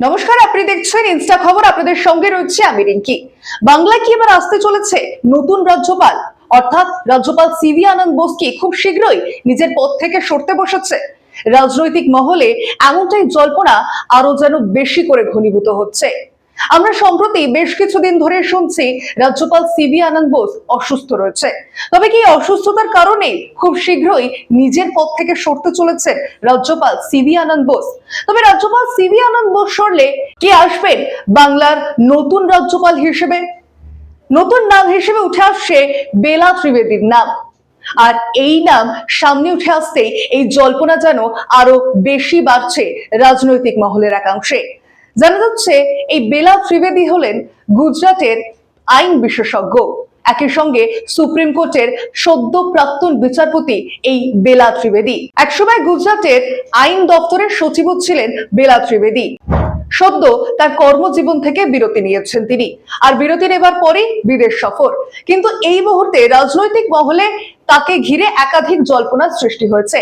নমস্কার, আপনি দেখছেন ইনস্টা খবর, আপনাদের সঙ্গে রয়েছে আমি রিঙ্কি। বাংলায় কি এবার আসতে চলেছে? নতুন রাজ্যপাল, অর্থাৎ রাজ্যপাল সিভি আনন্দ বোসকে খুব শীঘ্রই নিজের পদ থেকে সরতে বসেছে? রাজনৈতিক মহলে এমনটাই জল্পনা আরও যেন বেশি করে ঘনীভূত হচ্ছে। আমরা সম্প্রতি বেশ কিছুদিন ধরে শুনছি রাজ্যপাল সিবি আনন্দ বোস অসুস্থ রয়েছে। তবে কি অসুস্থতার কারণে খুব শীঘ্রই নিজের পদ থেকে সরতে চলেছে রাজ্যপাল সিবি আনন্দ বোস। তবে রাজ্যপাল সিবি আনন্দ বোস সরলে কে আসবেন বাংলার নতুন রাজ্যপাল হিসেবে? নতুন নাম হিসেবে উঠে আসছে বেলা ত্রিবেদীর নাম। আর এই নাম সামনে উঠে আসতে এই জল্পনা যেন আরও বেশি বাড়ছে রাজনৈতিক মহলের একাংশে। জানা যাচ্ছে, এই বেলা ত্রিবেদী হলেন গুজরাটের আইন বিশেষজ্ঞ। একই সঙ্গে সুপ্রিম কোর্টের সদ্য প্রাক্তন বিচারপতি এই বেলা ত্রিবেদী। একসময় গুজরাটের আইন দপ্তরের সচিব ছিলেন বেলা ত্রিবেদী। সদ্য তার কর্মজীবন থেকে বিরতি নিয়েছেন তিনি। আর বিরতি নেবার পরেই বিদেশ সফর। কিন্তু এই মুহূর্তে রাজনৈতিক মহলে তাকে ঘিরে একাধিক জল্পনার সৃষ্টি হয়েছে,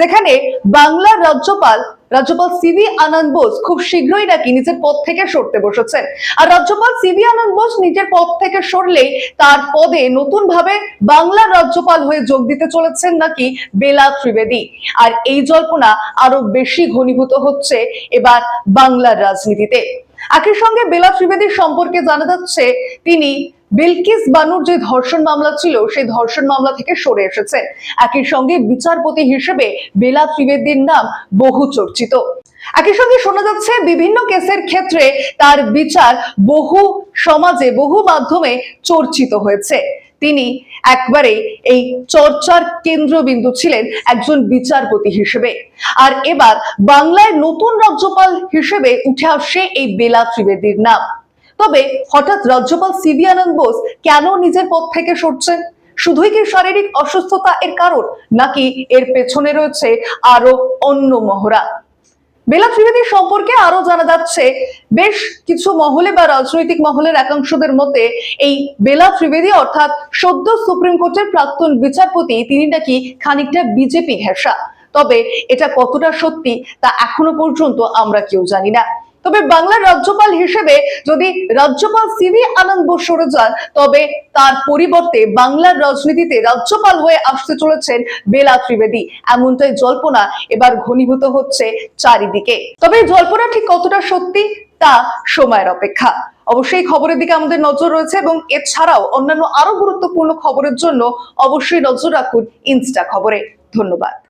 যেখানে বাংলার রাজ্যপাল রাজ্যপাল সিভি আনন্দ বোস খুব শীঘ্রই নাকি নিজের পদ থেকে সরতে বসেছেন। আর রাজ্যপাল সিভি আনন্দ বোস নিজের পদ থেকে সরলেই তার পদে নতুন ভাবে বাংলার রাজ্যপাল হয়ে যোগ দিতে চলেছেন নাকি বেলা ত্রিবেদী। আর এই জল্পনা আরও বেশি ঘনীভূত হচ্ছে এবার বাংলার রাজনীতিতে। একই সঙ্গে বেলা ত্রিবেদীর সম্পর্কে জানা যাচ্ছে, তিনি বিলকিস বানুর যে ধর্ষণ মামলা ছিল, সেই ধর্ষণ মামলা থেকে সরে এসেছেন একই সঙ্গে বিচারপতি হিসেবে বেলা ত্রিবেদীর নাম বহু চর্চিত একই সঙ্গে শোনা যাচ্ছে, বিভিন্ন কেসের ক্ষেত্রে তার বিচার বহু সমাজে, বহু মাধ্যমে চর্চিত হয়েছে। তিনি একবারে এই চর্চার কেন্দ্রবিন্দু ছিলেন একজন বিচারপতি হিসেবে। আর এবার বাংলায় নতুন রাজ্যপাল হিসেবে উঠে আসছে এই বেলা ত্রিবেদীর নাম। তবে হঠাৎ রাজ্যপাল সিবি আনন্দ বোস কেন নিজের পদ থেকে সরছেন শুধুই কি শারীরিক অসুস্থতা এর কারণ, নাকি এর পেছনে রয়েছে আরও অন্য মহড়া? বেলা ত্রিবেদী সম্পর্কে আরও জানা যাচ্ছে, বেশ কিছু মহলে বা রাজনৈতিক মহলের একাংশদের মতে এই বেলা ত্রিবেদী অর্থাৎ সদ্য সুপ্রিম কোর্টের প্রাক্তন বিচারপতি, তিনি নাকি খানিকটা বিজেপি ঘেঁষা তবে এটা কতটা সত্যি তা এখনও পর্যন্ত আমরা কেউ জানি না। তবে বাংলার রাজ্যপাল হিসেবে যদি রাজ্যপাল সিভি আনন্দ বোস যান, তবে তার পরিবর্তে বাংলার রাজনীতিতে রাজ্যপাল হয়ে আসতে চলেছেন বেলা ত্রিবেদী। এমনটাই জল্পনা এবার ঘনীভূত হচ্ছে চারিদিকে। তবে জল্পনা ঠিক কতটা সত্যি তা সময়ের অপেক্ষা। অবশ্যই খবরের দিকে আমাদের নজর রয়েছে এবং এছাড়াও অন্যান্য আরও গুরুত্বপূর্ণ খবরের জন্য অবশ্যই নজর রাখুন ইনস্টা খবরে। ধন্যবাদ।